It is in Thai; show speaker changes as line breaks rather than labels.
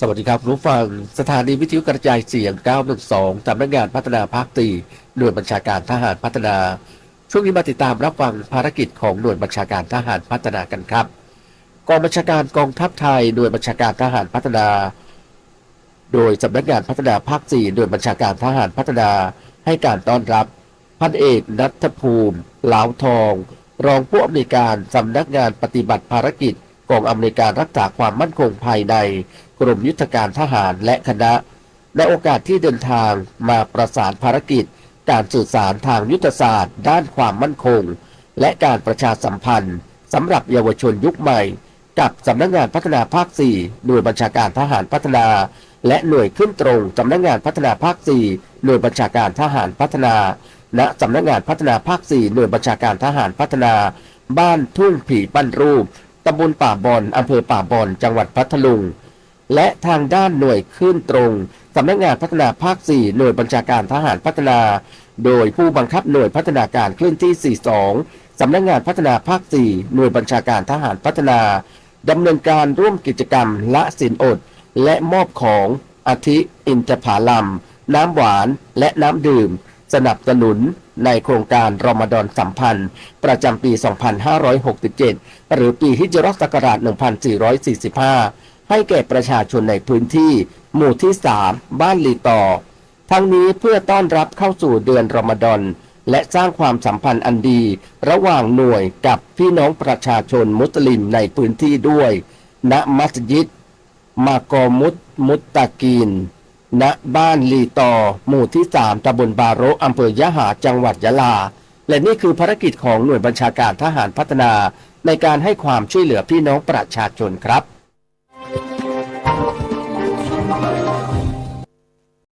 สวัสดีครับรู้ฟังสถานีวิทยุกระจายเสียง 912สำนักงานพัฒนาภาคตีหน่วยบัญชาการทหารพัฒนา ช่วงนี้มาติดตามรับฟังภารกิจของหน่วยบัญชาการทหารพัฒนากันครับ กองบัญชาการกองทัพไทยหน่วยบัญชาการทหารพัฒนา โดยสำนักงานพัฒนาภาค4หน่วยบัญชาการทหารพัฒนาให้การต้อนรับ พันเอกนัทภูมิเหลาวทอง รองผู้อำนวยการสำนักงานปฏิบัติภารกิจ กองอำนวยการรักษาความมั่นคงภายใน กรมยุทธการทหารและคณะ ในโอกาสที่เดินทางมาประสานภารกิจ การสื่อสารทางยุทธศาสตร์ ด้านความมั่นคง และการประชาสัมพันธ์สำหรับเยาวชนยุคใหม่ กับสำนักงานพัฒนาภาค 4 หน่วยบัญชาการทหารพัฒนา และหน่วยขึ้นตรงสำนักงานพัฒนาภาค 4 หน่วยบัญชาการทหารพัฒนาณสำนักงานพัฒนาภาค 4 หน่วยบัญชาการทหารพัฒนา บ้านทุ่งผีปั้นรูป ตำบลป่าบอนอำเภอป่าบอน จังหวัดพัทลุง และทางด้านหน่วยขึ้นตรงสำนักงานพัฒนาภาค 4 หน่วยบัญชาการทหารพัฒนา โดยผู้บังคับหน่วยพัฒนาการเคลื่อนที่ 42 สำนักงานพัฒนาภาค 4 หน่วยบัญชาการทหารพัฒนาดำเนินการร่วมกิจกรรมละสินอด และมอบของอาทิ อินทผาลัม น้ำหวาน และน้ำดื่ม สนับสนุน ในโครงการรอมฎอนสัมพันธ์ ประจำปี 2567 หรือปีฮิจรัศักราช 1445 ให้แก่ประชาชนในพื้นที่ หมู่ที่ 3 บ้านลีต่อ ทั้งนี้เพื่อต้อนรับเข้าสู่เดือนรอมฎอนและสร้างความสัมพันธ์อันดี ระหว่างหน่วยกับพี่น้องประชาชนมุสลิมในพื้นที่ด้วย ณ มัสยิด มากอมุตมุตตะกีน ณบ้านลีตอ หมู่ที่ 3ตำบลบาโระอำเภอยะหาจังหวัดยะลา และนี่คือภารกิจของหน่วยบัญชาการทหารพัฒนา ในการให้ความช่วยเหลือพี่น้องประชาชนครับ